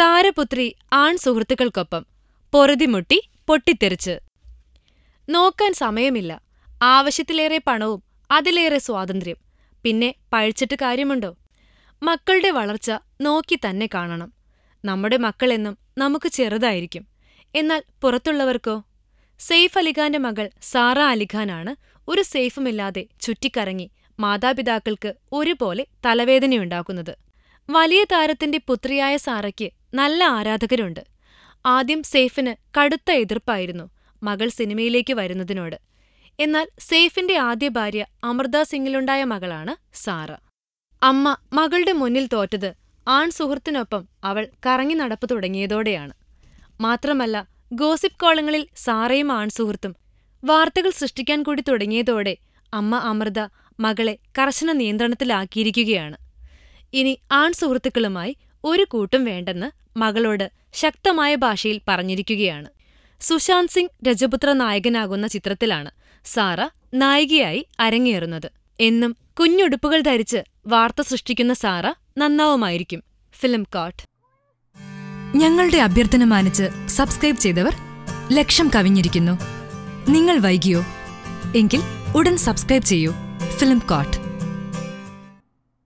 താരപുത്രി ആൺ സുഹൃത്തുക്കൾക്കൊപ്പം പൊറുതിമുട്ടി പൊട്ടിത്തെറിച്ച്. നോക്കാൻ സമയമില്ല. ആവശ്യത്തിലേറെ പണവും അതിലേറെ സ്വാതന്ത്ര്യം. പിന്നെ പഴിച്ചിട്ട് കാര്യമുണ്ടോ? മക്കളുടെ വളർച്ച നോക്കി തന്നെ കാണണം. നമ്മുടെ മക്കളെന്നും നമുക്ക് ചെറുതായിരിക്കും. എന്നാൽ പുറത്തുള്ളവർക്കോ? സെയ്ഫ് അലിഖാന്റെ മകൾ സാറ അലിഖാനാണ് ഒരു സെയ്ഫുമില്ലാതെ ചുറ്റിക്കറങ്ങി മാതാപിതാക്കൾക്ക് ഒരുപോലെ തലവേദനയുണ്ടാക്കുന്നത്. വലിയ താരത്തിന്റെ പുത്രിയായ സാറയ്ക്ക് നല്ല ആരാധകരുണ്ട്. ആദ്യം സെയ്ഫിന് കടുത്ത എതിർപ്പായിരുന്നു മകൾ സിനിമയിലേക്ക് വരുന്നതിനോട്. എന്നാൽ സെയ്ഫിന്റെ ആദ്യ ഭാര്യ അമൃത സിംഗിലുണ്ടായ മകളാണ് സാറ. അമ്മ മകളുടെ മുന്നിൽ തോറ്റത് ആൺ സുഹൃത്തിനൊപ്പം അവൾ കറങ്ങി നടപ്പ് തുടങ്ങിയതോടെയാണ്. മാത്രമല്ല ഗോസിപ്പ് കോളങ്ങളിൽ സാറയും ആൺസുഹൃത്തും വാർത്തകൾ സൃഷ്ടിക്കാൻ കൂടി തുടങ്ങിയതോടെ അമ്മ അമൃത മകളെ കർശന നിയന്ത്രണത്തിലാക്കിയിരിക്കുകയാണ്. ഇനി ആൺസുഹൃത്തുക്കളുമായി ഒരു കൂട്ടും വേണ്ടെന്ന് മകളോട് ശക്തമായ ഭാഷയിൽ പറഞ്ഞിരിക്കുകയാണ്. സുശാന്ത് സിംഗ് രജപുത്ര നായകനാകുന്ന ചിത്രത്തിലാണ് സാറ നായികയായി അരങ്ങേറുന്നത്. എന്നും കുഞ്ഞുടുപ്പുകൾ ധരിച്ച് വാർത്ത സൃഷ്ടിക്കുന്ന സാറ നന്നാവുമായിരിക്കും. ഫിലിം കോട്ട് ഞങ്ങളുടെ അഭ്യർത്ഥന മാനിച്ച് സബ്സ്ക്രൈബ് ചെയ്തവർ ലക്ഷം കവിഞ്ഞിരിക്കുന്നു. നിങ്ങൾ വൈകിയോ? എങ്കിൽ ഉടൻ സബ്സ്ക്രൈബ് ചെയ്യൂ. Film coat